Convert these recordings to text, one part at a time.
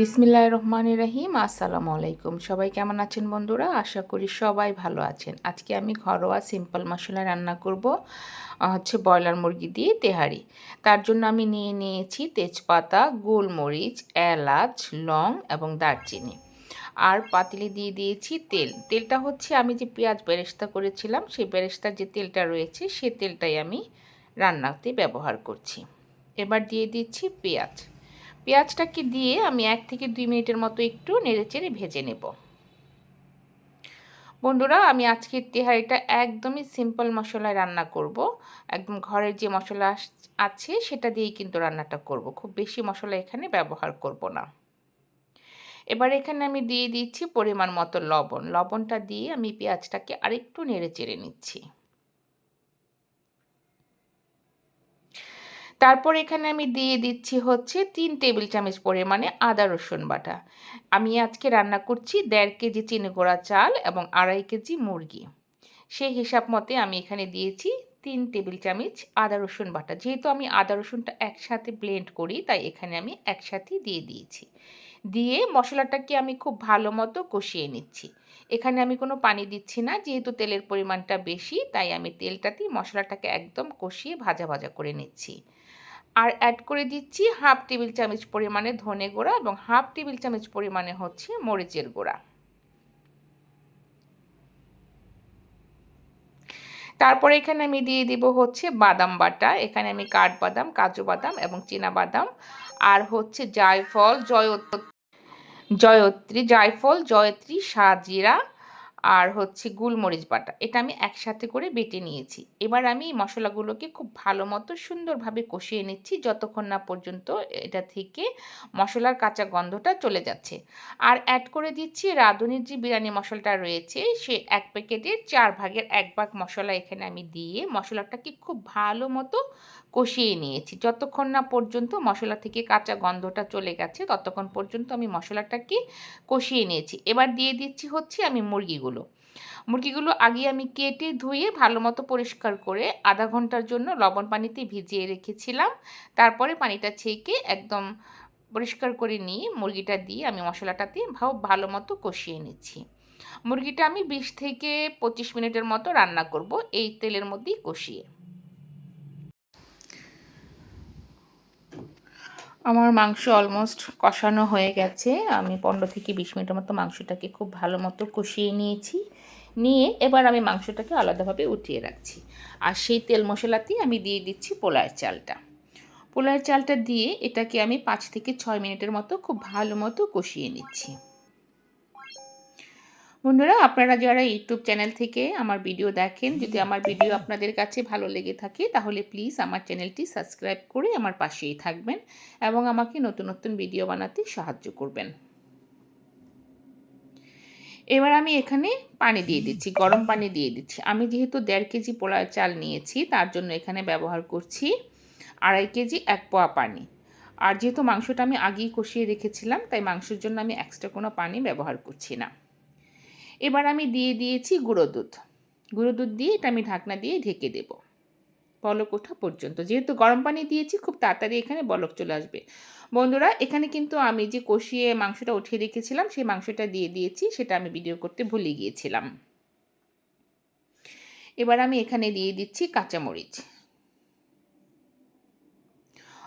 বিসমিল্লাহ রহমান রহিম, আসসালামু আলাইকুম। সবাই কেমন আছেন বন্ধুরা? আশা করি সবাই ভালো আছেন। আজকে আমি ঘরোয়া সিম্পল মশলা রান্না করব হচ্ছে ব্রয়লার মুরগি দিয়ে তেহারি। তার জন্য আমি নিয়ে নিয়েছি তেজপাতা, গোলমরিচ, এলাচ, লং এবং দারচিনি। আর পাতিলে দিয়ে দিয়েছি তেল। তেলটা হচ্ছে আমি যে পেঁয়াজ বেরেস্তা করেছিলাম, সেই বেরেস্তার যে তেলটা রয়েছে, সে তেলটাই আমি রান্নাতে ব্যবহার করছি। এবার দিয়ে দিচ্ছি পেঁয়াজ। পেঁয়াজটাকে দিয়ে আমি এক থেকে দুই মিনিটের মতো একটু নেড়েচেড়ে ভেজে নেব। বন্ধুরা, আমি আজকের তেহারিটা একদমই সিম্পল মশলায় রান্না করব। একদম ঘরের যে মশলা আছে সেটা দিয়েই কিন্তু রান্নাটা করব। খুব বেশি মশলা এখানে ব্যবহার করব না। এবার এখানে আমি দিয়ে দিচ্ছি পরিমাণ মতো লবণ। লবণটা দিয়ে আমি পেঁয়াজটাকে আরেকটু নেড়ে চেড়ে নিচ্ছি। তারপর এখানে আমি দিয়ে দিচ্ছি হচ্ছে তিন টেবিল চামচ পরিমাণে আদা রসুন বাটা। আমি আজকে রান্না করছি দেড় কেজি চিনি গোড়া চাল এবং আড়াই কেজি মুরগি। সেই হিসাব মতে আমি এখানে দিয়েছি তিন টেবিল চামচ আদা রসুন বাটা। যেহেতু আমি আদা রসুনটা একসাথে ব্লেন্ড করি, তাই এখানে আমি একসাথেই দিয়ে দিয়েছি। দিয়ে মশলাটাকে আমি খুব ভালো মতো কষিয়ে নিচ্ছি। এখানে আমি কোনো পানি দিচ্ছি না, যেহেতু তেলের পরিমাণটা বেশি, তাই আমি তেলটাতেই মশলাটাকে একদম কষিয়ে ভাজা ভাজা করে নিচ্ছি। আর অ্যাড করে দিচ্ছি হাফ টেবিল চামচ পরিমাণে ধনে গুঁড়া এবং হাফ টেবিল চামচ পরিমাণে হচ্ছে মরিচের গুঁড়া। তারপরে এখানে আমি দিয়ে দিব হচ্ছে বাদাম বাটা। এখানে আমি কাঠবাদাম, কাজু বাদাম এবং চীনা বাদাম। আর হচ্ছে জায়ফল জয় জয়ত্রী, জায়ফল, জয়ত্রী, সাজিরা আর হচ্ছে গুলমরিচ বাটা। এটা আমি একসাথে করে বেটে নিয়েছি। এবার আমি এই মশলাগুলোকে খুব ভালো মতো সুন্দরভাবে কষিয়ে নিচ্ছি যতক্ষণ না পর্যন্ত এটা থেকে মশলার কাঁচা গন্ধটা চলে যাচ্ছে। আর অ্যাড করে দিচ্ছি রাঁধুনির যে বিরিয়ানি মশলাটা রয়েছে, সে এক প্যাকেটের চার ভাগের এক ভাগ মশলা এখানে আমি দিয়ে মশলাটাকে খুব ভালো মতো কষিয়ে নিয়েছি। যতক্ষণ না পর্যন্ত মশলা থেকে কাঁচা গন্ধটা চলে গেছে, ততক্ষণ পর্যন্ত আমি মশলাটাকে কষিয়ে নিয়েছি। এবার দিয়ে দিচ্ছি হচ্ছে আমি মুরগিগুলো। মুরগিগুলো আগে আমি কেটে ধুয়ে ভালো মতো পরিষ্কার করে আধা ঘণ্টার জন্য লবণ পানিতে ভিজিয়ে রেখেছিলাম। তারপরে পানিটা ছেঁকে একদম পরিষ্কার করে নিয়ে মুরগিটা দিয়ে আমি মশলাটাতে ভালো মতো কষিয়ে নিচ্ছি। মুরগিটা আমি বিশ থেকে পঁচিশ মিনিটের মতো রান্না করব, এই তেলের মধ্যেই কষিয়ে। আমার মাংস অলমোস্ট কষানো হয়ে গেছে। আমি পনেরো থেকে বিশ মিনিটের মতো মাংসটাকে খুব ভালো মতো কষিয়ে নিয়েছি। নিয়ে এবার আমি মাংসটাকে আলাদাভাবে উঠিয়ে রাখছি। আর সেই তেল মশলাতেই আমি দিয়ে দিচ্ছি পোলার চালটা। পোলার চালটা দিয়ে এটাকে আমি পাঁচ থেকে ছয় মিনিটের মতো খুব ভালো মতো কষিয়ে নিচ্ছি। বন্ধুরা, আপনারা যারা ইউটিউব চ্যানেল থেকে আমার ভিডিও দেখেন, যদি আমার ভিডিও আপনাদের কাছে ভালো লেগে থাকে, তাহলে প্লিজ আমার চ্যানেলটি সাবস্ক্রাইব করে আমার পাশেই থাকবেন এবং আমাকে নতুন নতুন ভিডিও বানাতে সাহায্য করবেন। এবার আমি এখানে পানি দিয়ে দিচ্ছি, গরম পানি দিয়ে দিচ্ছি। আমি যেহেতু দেড় কেজি পোলার চাল নিয়েছি, তার জন্য এখানে ব্যবহার করছি আড়াই কেজি এক পোয়া পানি। আর যেহেতু মাংসটা আমি আগেই কষিয়ে রেখেছিলাম, তাই মাংসের জন্য আমি এক্সট্রা কোনো পানি ব্যবহার করছি না। এবার আমি দিয়ে দিয়েছি গুঁড়ো দুধ। গুঁড়ো দুধ দিয়ে এটা আমি ঢাকনা দিয়ে ঢেকে দেব। বলক ওঠা পর্যন্ত। যেহেতু গরম পানি দিয়েছি, খুব তাড়াতাড়ি এখানে বলক চলে আসবে। বন্ধুরা, এখানে কিন্তু আমি যে কষিয়ে মাংসটা উঠিয়ে রেখেছিলাম, সেই মাংসটা দিয়ে দিয়েছি, সেটা আমি ভিডিও করতে ভুলে গিয়েছিলাম। এবার আমি এখানে দিয়ে দিচ্ছি কাঁচামরিচ।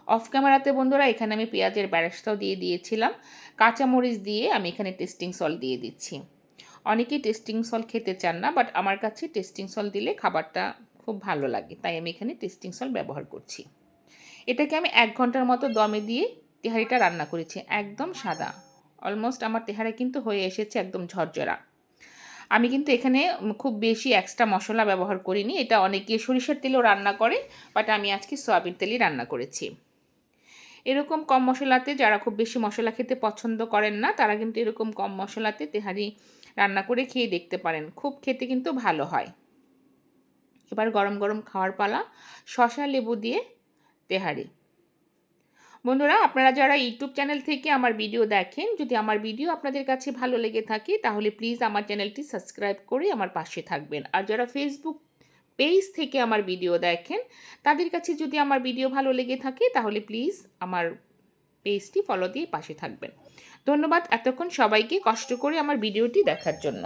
অফ ক্যামেরাতে বন্ধুরা, এখানে আমি পেঁয়াজের ব্যারেস্তাও দিয়ে দিয়েছিলাম। কাঁচামরিচ দিয়ে আমি এখানে টেস্টিং সল্ট দিয়ে দিচ্ছি। অনেকেই টেস্টিং সল খেতে চান না বাট আমার কাছে টেস্টিং সল দিলে খাবারটা খুব ভালো লাগে, তাই আমি এখানে টেস্টিং সল ব্যবহার করছি। এটাকে আমি এক ঘণ্টার মতো দমে দিয়ে তেহারিটা রান্না করেছি, একদম সাদা। অলমোস্ট আমার তেহারি কিন্তু হয়ে এসেছে একদম ঝরঝরা। আমি কিন্তু এখানে খুব বেশি এক্সট্রা মশলা ব্যবহার করিনি, এটা অনেকে সরিষার তেলেও রান্না করে বাট আমি আজকে সয়াবিন তেলই রান্না করেছি। এরকম কম মশলাতে যারা খুব বেশি মশলা খেতে পছন্দ করেন না, তারা কিন্তু এরকম কম মশলাতে তেহারি রান্না করে খেয়ে দেখতে পারেন। খুব খেতে কিন্তু ভালো হয়। এবার গরম গরম খাওয়ার পালা শশা লেবু দিয়ে তেহারি। বন্ধুরা, আপনারা যারা ইউটিউব চ্যানেল থেকে আমার ভিডিও দেখেন, যদি আমার ভিডিও আপনাদের কাছে ভালো লেগে থাকে, তাহলে প্লিজ আমার চ্যানেলটি সাবস্ক্রাইব করে আমার পাশে থাকবেন। আর যারা ফেসবুক পেজ থেকে আমার ভিডিও দেখেন, তাদের কাছে যদি আমার ভিডিও ভালো লেগে থাকে, তাহলে প্লিজ আমার পেজটি ফলো দিয়ে পাশে থাকবেন। ধন্যবাদ এতক্ষণ সবাইকে কষ্ট করে আমার ভিডিওটি দেখার জন্য।